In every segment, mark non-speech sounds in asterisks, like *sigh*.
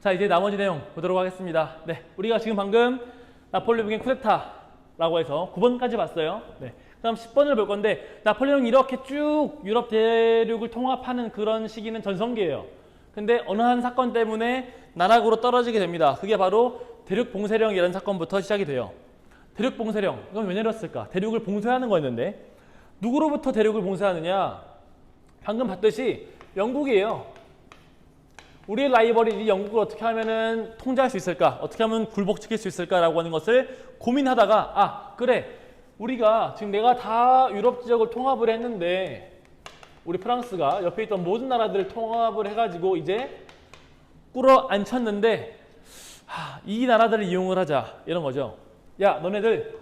자 이제 나머지 내용 보도록 하겠습니다. 네, 우리가 지금 방금 나폴레옹의 쿠데타라고 해서 9번까지 봤어요. 네, 그다음 10번을 볼 건데 나폴레옹이 이렇게 쭉 유럽 대륙을 통합하는 그런 시기는 전성기예요. 근데 어느 한 사건 때문에 나락으로 떨어지게 됩니다. 그게 바로 대륙 봉쇄령이라는 사건부터 시작이 돼요. 대륙 봉쇄령 이건 왜 내렸을까? 대륙을 봉쇄하는 거였는데 누구로부터 대륙을 봉쇄하느냐? 방금 봤듯이 영국이에요. 우리의 라이벌이 이 영국을 어떻게 하면은 통제할 수 있을까? 어떻게 하면 굴복시킬 수 있을까라고 하는 것을 고민하다가 아 그래 우리가 지금 내가 다 유럽 지역을 통합을 했는데 우리 프랑스가 옆에 있던 모든 나라들을 통합을 해가지고 이제 하, 이 나라들을 이용을 하자 이런 거죠. 야 너네들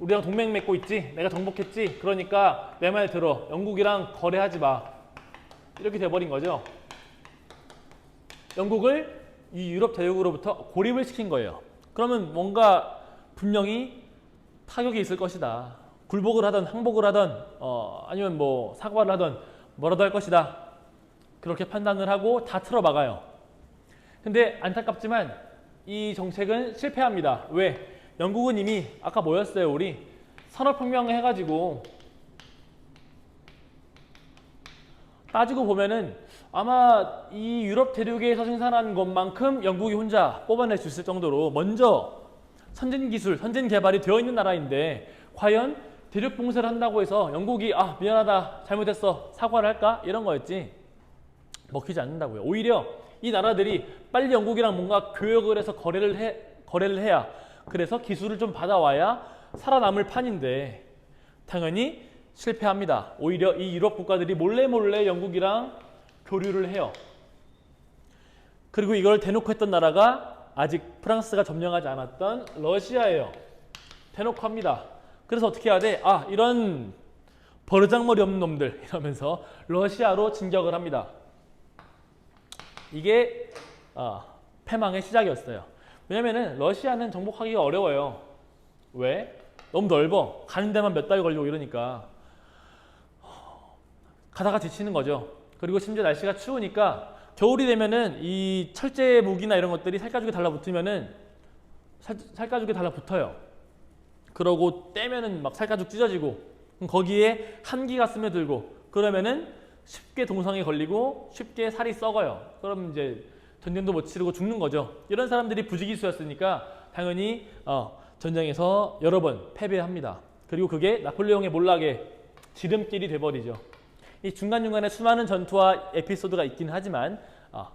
우리랑 동맹 맺고 있지? 내가 정복했지? 그러니까 내 말 들어 영국이랑 거래하지 마 이렇게 돼버린 거죠. 영국을 이 유럽 대륙으로부터 고립을 시킨 거예요. 그러면 뭔가 분명히 타격이 있을 것이다. 굴복을 하던 항복을 하던 어, 아니면 뭐 사과를 하던 뭐라도 할 것이다. 그렇게 판단을 하고 다 틀어막아요. 근데 안타깝지만 이 정책은 실패합니다. 왜? 영국은 이미 아까 뭐였어요 우리 산업혁명 해가지고 따지고 보면은 아마 이 유럽 대륙에서 생산한 것만큼 영국이 혼자 뽑아낼 수 있을 정도로 먼저 선진 기술, 선진 개발이 되어 있는 나라인데 과연 대륙 봉쇄를 한다고 해서 영국이 아 미안하다 잘못했어 사과를 할까 이런 거였지 먹히지 않는다고요. 오히려 이 나라들이 빨리 영국이랑 뭔가 교역을 해서 거래를 해 거래를 해야 그래서 기술을 좀 받아와야 살아남을 판인데 당연히 실패합니다. 오히려 이 유럽 국가들이 몰래 몰래 영국이랑 교류를 해요. 그리고 이걸 대놓고 했던 나라가 아직 프랑스가 점령하지 않았던 러시아예요. 대놓고 합니다. 그래서 어떻게 해야 돼? 아, 이런 버르장머리 없는 놈들 *laughs* 이러면서 러시아로 진격을 합니다. 이게 아, 패망의 시작이었어요. 왜냐면은 러시아는 정복하기가 어려워요. 왜? 너무 넓어. 가는 데만 몇 달 걸리고 이러니까 가다가 지치는 거죠. 그리고 심지어 날씨가 추우니까 겨울이 되면은 이 철제 무기나 이런 것들이 살가죽에 달라붙으면은 살, 살가죽에 달라붙어요. 그러고 떼면은 막 살가죽 찢어지고 거기에 한기가 스며들고 그러면은 쉽게 동상에 걸리고 쉽게 살이 썩어요. 그럼 이제 전쟁도 못 치르고 죽는 거죠. 이런 사람들이 부지기수였으니까 당연히 어, 전쟁에서 여러 번 패배합니다. 그리고 그게 나폴레옹의 몰락의 지름길이 돼버리죠. 이 중간중간에 수많은 전투와 에피소드가 있긴 하지만 아,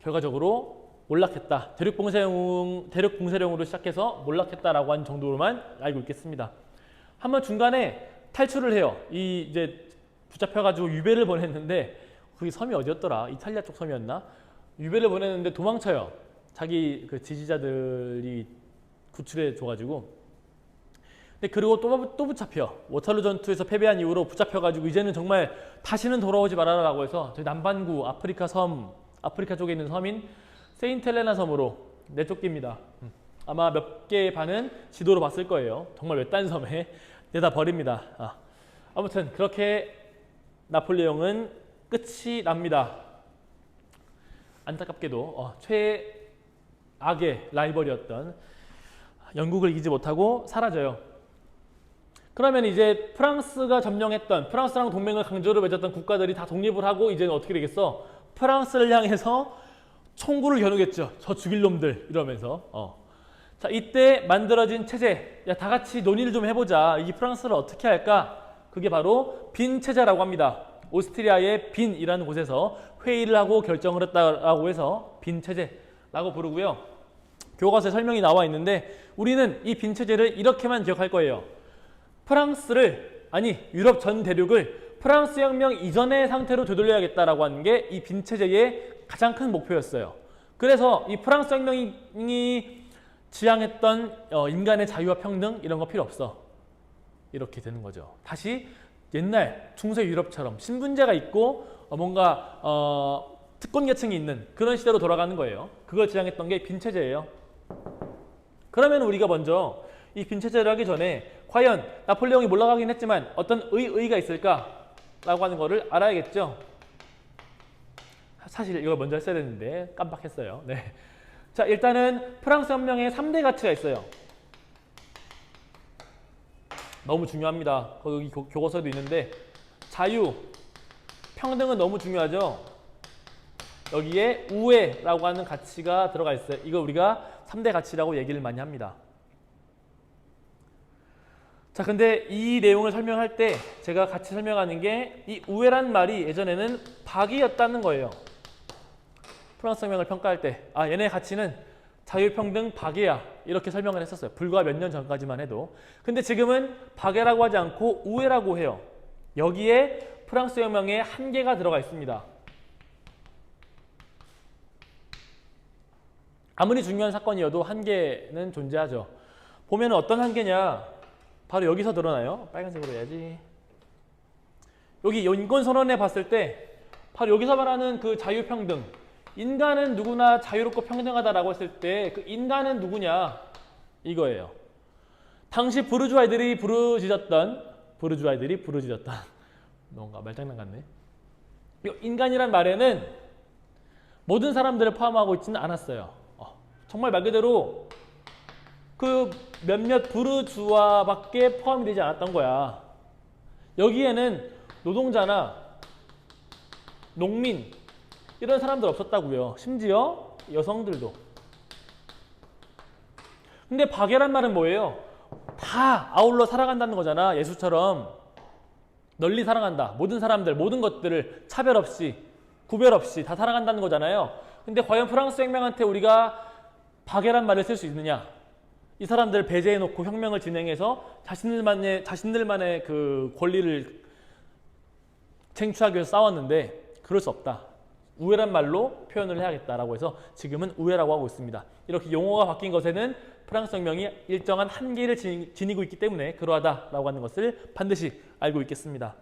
결과적으로 몰락했다. 대륙 봉쇄령 대륙 봉쇄령으로 시작해서 몰락했다라고 하는 정도로만 알고 있겠습니다. 한번 중간에 탈출을 해요. 이 이제 붙잡혀가지고 유배를 보냈는데 그게 섬이 어디였더라? 이탈리아 쪽 섬이었나? 유배를 보냈는데 도망쳐요. 자기 그 지지자들이 구출해 줘가지고 그리고 또, 또 붙잡혀. 워털루 전투에서 패배한 이후로 붙잡혀가지고 이제는 정말 다시는 돌아오지 말아라라고 해서 저희 남반구 아프리카 섬, 아프리카 쪽에 있는 섬인 세인텔레나 섬으로 내쫓깁니다. 음. 아마 몇 개의 반은 지도로 봤을 거예요. 정말 외딴 섬에 *laughs* 내다 버립니다. 아. 아무튼 그렇게 나폴레옹은 끝이 납니다. 안타깝게도 어, 최악의 라이벌이었던 영국을 이기지 못하고 사라져요. 그러면 이제 프랑스가 점령했던 프랑스랑 동맹을 강제로 맺었던 국가들이 다 독립을 하고 이제는 어떻게 되겠어? 프랑스를 향해서 총구를 겨누겠죠. 저 죽일 놈들 이러면서. 어. 자 이때 만들어진 체제, 야 다 같이 논의를 좀 해보자. 이 프랑스를 어떻게 할까? 그게 바로 빈 체제라고 합니다. 오스트리아의 빈이라는 곳에서 회의를 하고 결정을 했다라고 해서 빈 체제라고 부르고요. 교과서에 설명이 나와 있는데 우리는 이 빈 체제를 이렇게만 기억할 거예요. 프랑스를 아니 유럽 전 대륙을 프랑스 혁명 이전의 상태로 되돌려야겠다라고 하는 게 이 빈 체제의 가장 큰 목표였어요. 그래서 이 프랑스 혁명이 지향했던 어, 인간의 자유와 평등 이런 거 필요 없어. 이렇게 되는 거죠. 다시 옛날 중세 유럽처럼 신분제가 있고 어, 뭔가 어, 특권 계층이 있는 그런 시대로 돌아가는 거예요. 그걸 지향했던 게 빈 체제예요. 그러면 우리가 먼저 이 빈 체제를 하기 전에 과연 나폴레옹이 몰락하긴 했지만 어떤 의, 의가 있을까라고 하는 거를 알아야겠죠. 사실 이걸 먼저 했어야 됐는데 깜빡했어요. 네. 자, 일단은 프랑스 혁명에 3대 가치가 있어요. 너무 중요합니다. 거기 교- 교과서에도 있는데 자유, 평등은 너무 중요하죠. 여기에 우애라고 하는 가치가 들어가 있어요. 이거 우리가 3대 가치라고 얘기를 많이 합니다. 자, 근데 이 내용을 설명할 때 제가 같이 설명하는 게 이 우애란 말이 예전에는 박이었다는 거예요. 프랑스 혁명을 평가할 때, 아, 얘네 가치는 자유평등 박애야. 이렇게 설명을 했었어요. 불과 몇 년 전까지만 해도. 근데 지금은 박애라고 하지 않고 우애라고 해요. 여기에 프랑스 혁명의 한계가 들어가 있습니다. 아무리 중요한 사건이어도 한계는 존재하죠. 보면 어떤 한계냐? 바로 여기서 드러나요. 빨간색으로 해야지. 여기 인권선언에 봤을 때 바로 여기서 말하는 그 자유평등. 인간은 누구나 자유롭고 평등하다라고 했을 때 그 인간은 누구냐? 이거예요. 당시 부르주 아이들이 부르짖었던 부르주 아이들이 부르짖었던 *laughs* 뭔가 말장난 같네. 이 인간이란 말에는 모든 사람들을 포함하고 있지는 않았어요. 어, 정말 말 그대로 그 몇몇 부르주아밖에 포함이 되지 않았던 거야. 여기에는 노동자나 농민 이런 사람들 없었다고요. 심지어 여성들도. 근데 박애란 말은 뭐예요? 다 아울러 살아간다는 거잖아. 예수처럼 널리 사랑한다. 모든 사람들, 모든 것들을 차별 없이, 구별 없이 다 살아간다는 거잖아요. 근데 과연 프랑스 혁명한테 우리가 박애란 말을 쓸 수 있느냐? 이 사람들을 배제해 놓고 혁명을 진행해서 자신들만의 자신들만의 그 권리를 쟁취하기 위해서 싸웠는데 그럴 수 없다. 우애란 말로 표현을 해야겠다라고 해서 지금은 우애라고 하고 있습니다. 이렇게 용어가 바뀐 것에는 프랑스 혁명이 일정한 한계를 지- 지니고 있기 때문에 그러하다라고 하는 것을 반드시 알고 있겠습니다.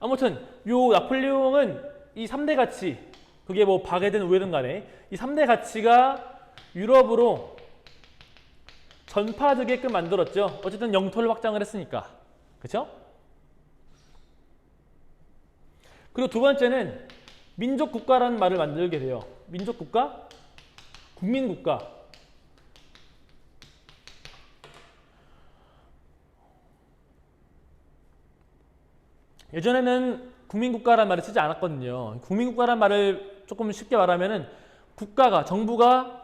아무튼 요 나폴레옹은 이 3대 가치 그게 뭐 박애든 우애든 간에 이 3대 가치가 유럽으로 전파되게끔 만들었죠. 어쨌든 영토를 확장을 했으니까. 그렇죠? 그리고 두 번째는 민족 국가라는 말을 만들게 돼요. 민족 국가, 국민 국가. 예전에는 국민 국가라는 말을 쓰지 않았거든요. 국민 국가라는 말을 조금 쉽게 말하면은 국가가 정부가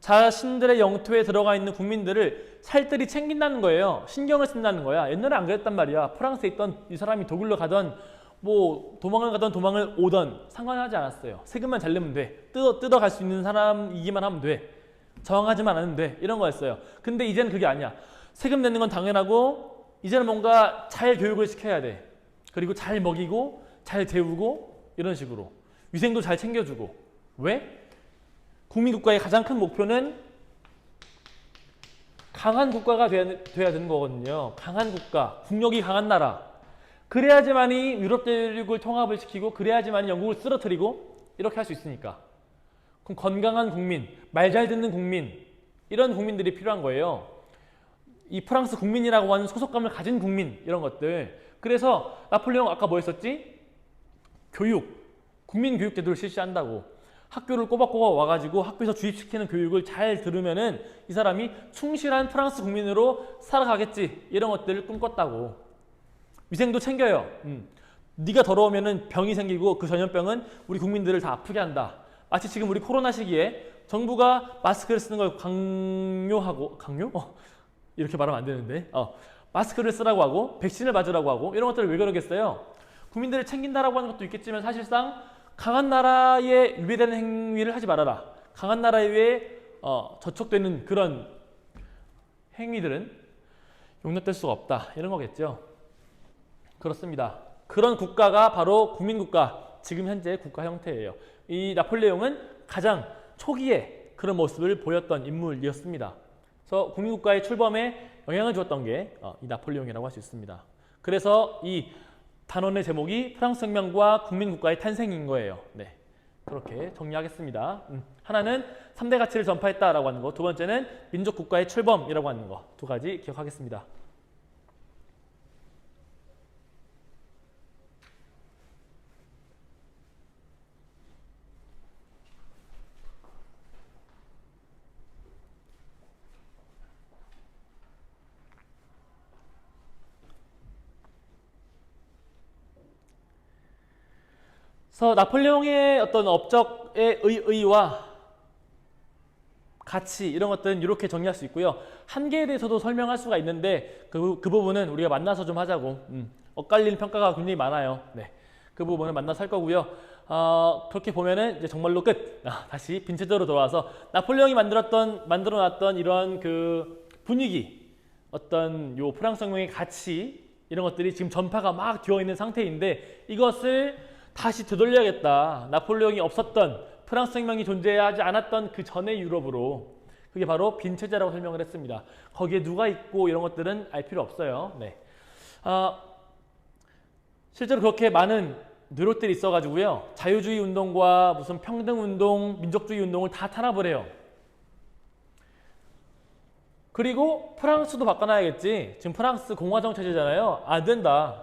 자신들의 영토에 들어가 있는 국민들을 살뜰히 챙긴다는 거예요. 신경을 쓴다는 거야. 옛날에 안 그랬단 말이야. 프랑스에 있던 이 사람이 독일로 가던 뭐 도망을 가던 도망을 오던 상관하지 않았어요. 세금만 잘 내면 돼. 뜯어 뜯어 갈 수 있는 사람이기만 하면 돼. 저항하지만 않으면 돼. 이런 거였어요. 근데 이제는 그게 아니야. 세금 내는 건 당연하고 이제는 뭔가 잘 교육을 시켜야 돼. 그리고 잘 먹이고 잘 재우고 이런 식으로 위생도 잘 챙겨주고 왜? 국민국가의 가장 큰 목표는 강한 국가가 돼야, 돼야 되는 거거든요. 강한 국가, 국력이 강한 나라. 그래야지만이 유럽 대륙을 통합을 시키고 그래야지만이 영국을 쓰러뜨리고 이렇게 할 수 있으니까. 그럼 건강한 국민, 말 잘 듣는 국민 이런 국민들이 필요한 거예요. 이 프랑스 국민이라고 하는 소속감을 가진 국민 이런 것들. 그래서 나폴레옹 아까 뭐 했었지? 교육, 국민 교육 제도를 실시한다고. 학교를 꼬박꼬박 와가지고 학교에서 주입시키는 교육을 잘 들으면은 이 사람이 충실한 프랑스 국민으로 살아가겠지 이런 것들을 꿈꿨다고. 위생도 챙겨요. 음. 네가 더러우면은 병이 생기고 그 전염병은 우리 국민들을 다 아프게 한다. 마치 지금 우리 코로나 시기에 정부가 마스크를 쓰는 걸 강요하고 강요? 어, 이렇게 말하면 안 되는데 어, 마스크를 쓰라고 하고 백신을 맞으라고 하고 이런 것들을 왜 그러겠어요? 국민들을 챙긴다라고 하는 것도 있겠지만 사실상 강한 나라에 위배되는 행위를 하지 말아라. 강한 나라에 어, 저촉되는 그런 행위들은 용납될 수가 없다. 이런 거겠죠. 그렇습니다. 그런 국가가 바로 국민국가, 지금 현재 국가 형태예요. 이 나폴레옹은 가장 초기에 그런 모습을 보였던 인물이었습니다. 그래서 국민국가의 출범에 영향을 주었던 게 어, 이 나폴레옹이라고 할 수 있습니다. 그래서 이 단원의 제목이 프랑스 혁명과 국민국가의 탄생인 거예요. 네. 그렇게 정리하겠습니다. 음, 하나는 3대 가치를 전파했다라고 하는 거, 두 번째는 민족 국가의 출범이라고 하는 거, 두 가지 기억하겠습니다. 그래서 나폴레옹의 어떤 업적의 의, 의와 가치 이런 것들은 이렇게 정리할 수 있고요. 한계에 대해서도 설명할 수가 있는데 그, 그 부분은 우리가 만나서 좀 하자고. 음, 엇갈리는 평가가 굉장히 많아요. 네, 그 부분은 만나서 할 거고요. 어, 그렇게 보면은 이제 정말로 끝. 아, 다시 빈체저로 돌아와서 나폴레옹이 만들었던 만들어놨던 이런 그 분위기, 어떤 요 프랑스 혁명의 가치 이런 것들이 지금 전파가 막 되어 있는 상태인데 이것을 다시 되돌려야겠다. 나폴레옹이 없었던 프랑스 혁명이 존재하지 않았던 그 전의 유럽으로 그게 바로 빈체제라고 설명을 했습니다. 거기에 누가 있고 이런 것들은 알 필요 없어요. 네. 아, 실제로 그렇게 많은 노력들이 있어가지고요. 자유주의 운동과 무슨 평등 운동, 민족주의 운동을 다 탄압을 해요. 그리고 프랑스도 바꿔놔야겠지. 지금 프랑스 공화정 체제잖아요. 안 된다.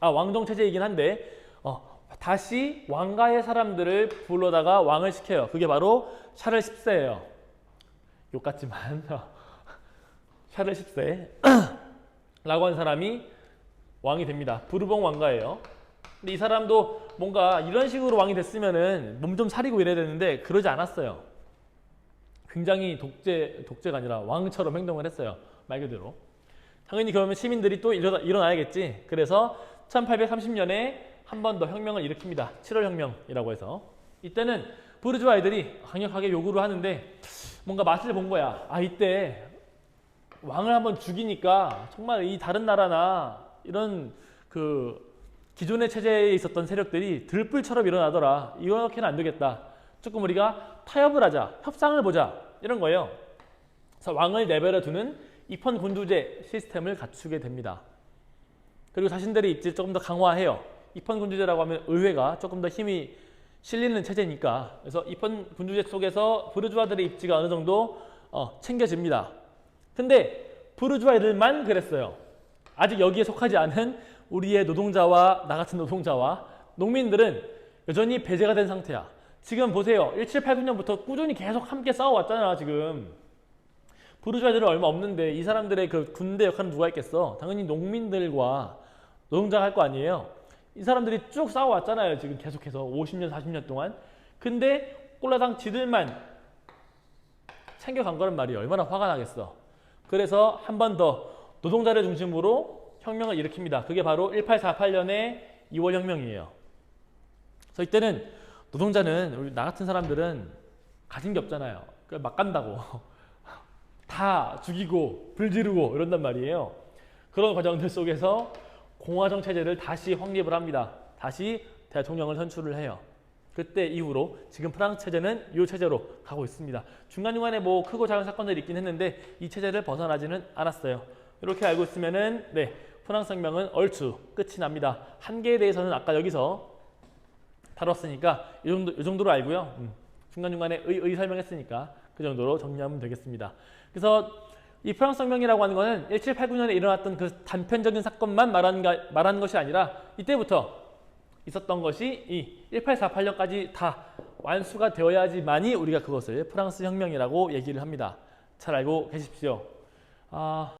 아 왕정 체제이긴 한데 어, 다시 왕가의 사람들을 불러다가 왕을 시켜요. 그게 바로 샤를 10세예요. 욕 같지만 *laughs* 샤를 10세 *clears throat* 라고 한 사람이 왕이 됩니다. 부르봉 왕가예요. 근데 이 사람도 뭔가 이런 식으로 왕이 됐으면은 몸 좀 사리고 이래야 되는데 그러지 않았어요. 굉장히 독재 독재가 아니라 왕처럼 행동을 했어요. 말 그대로. 당연히 그러면 시민들이 또 일어나, 일어나야겠지. 그래서 1830년에 한 번 더 혁명을 일으킵니다. 7월 혁명이라고 해서 이때는 부르주아 아이들이 강력하게 요구를 하는데 뭔가 맛을 본 거야. 아 이때 왕을 한번 죽이니까 정말 이 다른 나라나 이런 그 기존의 체제에 있었던 세력들이 들불처럼 일어나더라. 이렇게는 안 되겠다. 조금 우리가 타협을 하자, 협상을 보자 이런 거예요. 그래서 왕을 내버려 두는 입헌 군주제 시스템을 갖추게 됩니다. 그리고 자신들의 입지를 조금 더 강화해요. 입헌 군주제라고 하면 의회가 조금 더 힘이 실리는 체제니까 그래서 입헌 군주제 속에서 부르주아들의 입지가 어느 정도 어, 챙겨집니다. 근데 부르주아들만 그랬어요. 아직 여기에 속하지 않은 우리의 노동자와 나 같은 노동자와 농민들은 여전히 배제가 된 상태야. 지금 보세요. 1789년부터 꾸준히 계속 함께 싸워왔잖아, 지금. 부르주아들은 얼마 없는데 이 사람들의 그 군대 역할은 누가 했겠어? 당연히 농민들과 노동자가 할 거 아니에요. 이 사람들이 쭉 싸워왔잖아요, 지금 계속해서 50년, 40년 동안. 근데 꼴라당 지들만 챙겨간 거란 말이에요. 얼마나 화가 나겠어. 그래서 한 번 더 노동자를 중심으로 혁명을 일으킵니다. 그게 바로 1848년의 2월 혁명이에요. 그래서 이때는 노동자는 우리 나 같은 사람들은 가진 게 없잖아요. 그막 간다고 *laughs* 다 죽이고 불 지르고 이런단 말이에요. 그런 과정들 속에서 공화정 체제를 다시 확립을 합니다. 다시 대통령을 선출을 해요. 그때 이후로 지금 프랑스 체제는 이 체제로 가고 있습니다. 중간중간에 뭐 크고 작은 사건들이 있긴 했는데 이 체제를 벗어나지는 않았어요. 이렇게 알고 있으면은 네 프랑스 혁명은 얼추 끝이 납니다. 한계에 대해서는 아까 여기서 다뤘으니까 이 정도 이 정도로 알고요. 음, 중간중간에 의, 의 설명했으니까 그 정도로 정리하면 되겠습니다. 그래서 이 프랑스 혁명이라고 하는 것은 1789년에 일어났던 그 단편적인 사건만 말하는, 가, 말하는 것이 아니라 이때부터 있었던 것이 이 1848년까지 다 완수가 되어야지만이 우리가 그것을 프랑스 혁명이라고 얘기를 합니다. 잘 알고 계십시오. 아,